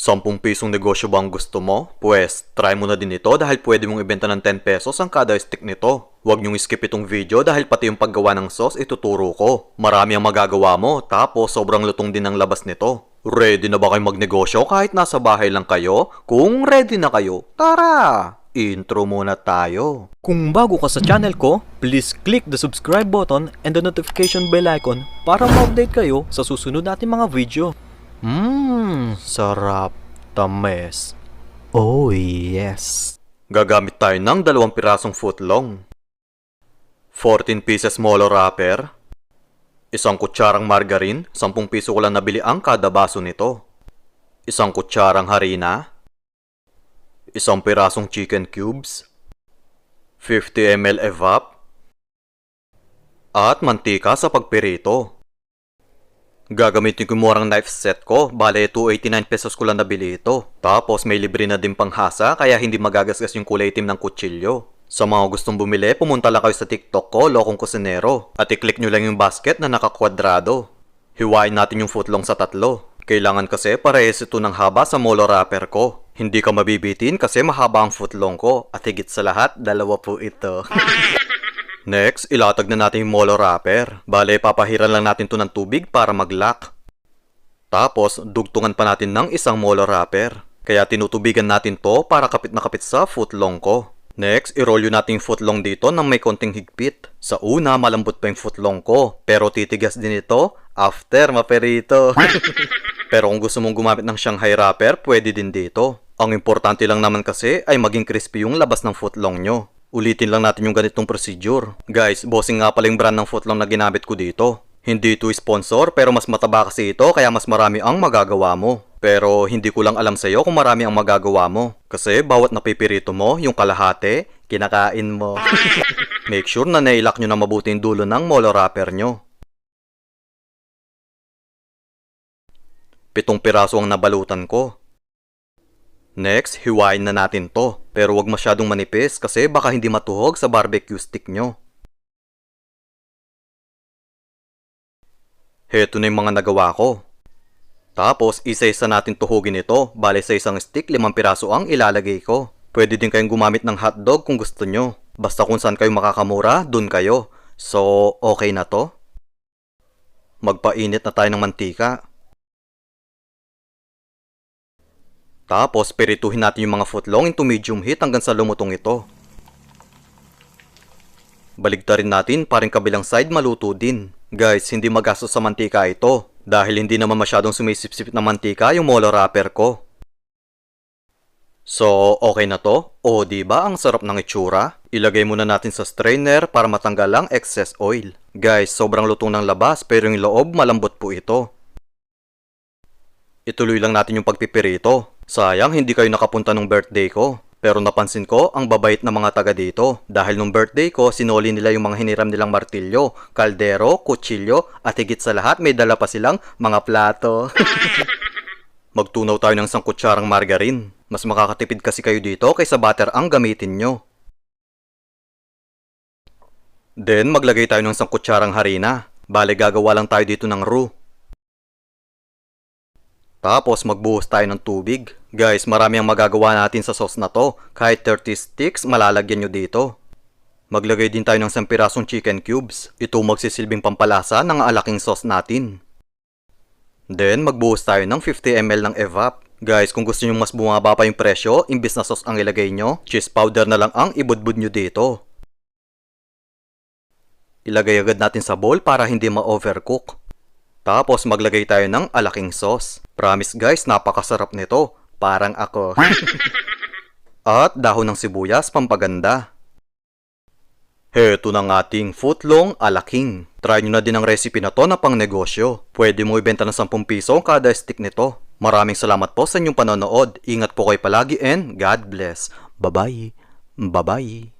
10 pisong negosyo ba ang gusto mo? Pwes, try mo na din ito dahil pwede mong ibenta ng 10 pesos ang kada stick nito. Huwag niyong skip itong video dahil pati yung paggawa ng sauce ituturo ko. Marami ang magagawa mo tapos sobrang lutong din ang labas nito. Ready na ba kayo magnegosyo kahit nasa bahay lang kayo? Kung ready na kayo, tara! Intro muna tayo. Kung bago ka sa channel ko, please click the subscribe button and the notification bell icon para ma-update kayo sa susunod natin mga video. Mmm, sarap. Tames. Oh yes. Gagamit tayo ng dalawang pirasong footlong. 14 pieces molo wrapper. Isang kutsarang margarine, 10 piso ko lang nabili ang kada baso nito. Isang kutsarang harina. Isang pirasong chicken cubes. 50 ml evap. At mantika sa pagpirito. Gagamitin ko murang knife set ko. Bale, 289 pesos ko lang nabili ito. Tapos may libre na din panghasa kaya hindi magagasgas yung kulay itim ng kutsilyo. Sa mga gustong bumili, pumunta lang kayo sa TikTok ko, Lokong Kusinero. At i-click nyo lang yung basket na nakakwadrado. Hiwain natin yung footlong sa tatlo. Kailangan kasi parehas ito ng haba sa molo wrapper ko. Hindi ka mabibitin kasi mahaba ang footlong ko. At higit sa lahat, dalawa po ito. Next, ilatag na natin yung molo wrapper. Bale, papahiran lang natin to ng tubig para mag-lock. Tapos, dugtungan pa natin ng isang molo wrapper. Kaya tinutubigan natin to para kapit na kapit sa footlong ko. Next, natin yung footlong dito ng may konting higpit. Sa una, malambot pa yung footlong ko. Pero titigas din ito after maperito. pero kung gusto mong gumamit ng Shanghai wrapper, pwede din dito. Ang importante lang naman kasi ay maging crispy yung labas ng footlong nyo. Ulitin lang natin yung ganitong procedure. Guys, bossing nga pala yung brand ng footlong na ginamit ko dito. Hindi ito sponsor pero mas mataba kasi ito kaya mas marami ang magagawa mo. Pero hindi ko lang alam sa'yo kung marami ang magagawa mo. Kasi bawat napipirito mo, yung kalahati, kinakain mo. Make sure na nailak nyo na mabuti yung dulo ng molo wrapper nyo. Pitong piraso ang nabalutan ko. Next, hiwain na natin to. Pero wag masyadong manipis kasi baka hindi matuhog sa barbecue stick nyo. Heto na yung mga nagawa ko. Tapos, isa-isa natin tuhugin ito. Bale sa isang stick, limang piraso ang ilalagay ko. Pwede din kayong gumamit ng hotdog kung gusto nyo. Basta kung saan kayo makakamura, dun kayo. So, okay na to? Magpainit na tayo ng mantika. Tapos, perituhin natin yung mga footlong into medium heat hanggang sa lumutong ito. Baligtarin natin paring kabilang side maluto din. Guys, hindi magastos sa mantika ito. Dahil hindi naman masyadong sumisipsip na mantika yung molo wrapper ko. So, okay na to? O, di ba ang sarap ng itsura? Ilagay muna natin sa strainer para matanggal ang excess oil. Guys, sobrang lutong ng labas pero yung loob malambot po ito. Ituloy lang natin yung pagpipirito. Sayang hindi kayo nakapunta nung birthday ko. Pero napansin ko ang babait na mga taga dito. Dahil nung birthday ko, sinoli nila yung mga hiniram nilang martilyo, kaldero, kutsilyo, at higit sa lahat may dala pa silang mga plato. Magtunaw tayo ng isang kutsarang margarine. Mas makakatipid kasi kayo dito kaysa butter ang gamitin nyo. Then maglagay tayo ng isang kutsarang harina. Bale gagawa lang tayo dito ng roux. Tapos magbuhos tayo ng tubig. Guys, marami ang magagawa natin sa sauce na to. Kahit 30 sticks, malalagyan nyo dito. Maglagay din tayo ng isang pirasong chicken cubes. Ito magsisilbing pampalasa ng alaking sauce natin. Then, magbuhos tayo ng 50 ml ng evap. Guys, kung gusto nyo mas bumaba pa yung presyo, imbis na sauce ang ilagay nyo, cheese powder na lang ang ibudbud nyo dito. Ilagay agad natin sa bowl para hindi ma-overcook. Tapos maglagay tayo ng alaking sauce. Promise guys, napakasarap nito. Parang ako. At dahon ng sibuyas pampaganda. Heto ng ating footlong alaking. Try nyo na din ang recipe na to na pang negosyo. Pwede mo ibenta ng 10 piso kada stick nito. Maraming salamat po sa inyong panonood. Ingat po kayo palagi and God bless. Bye-bye. Bye-bye.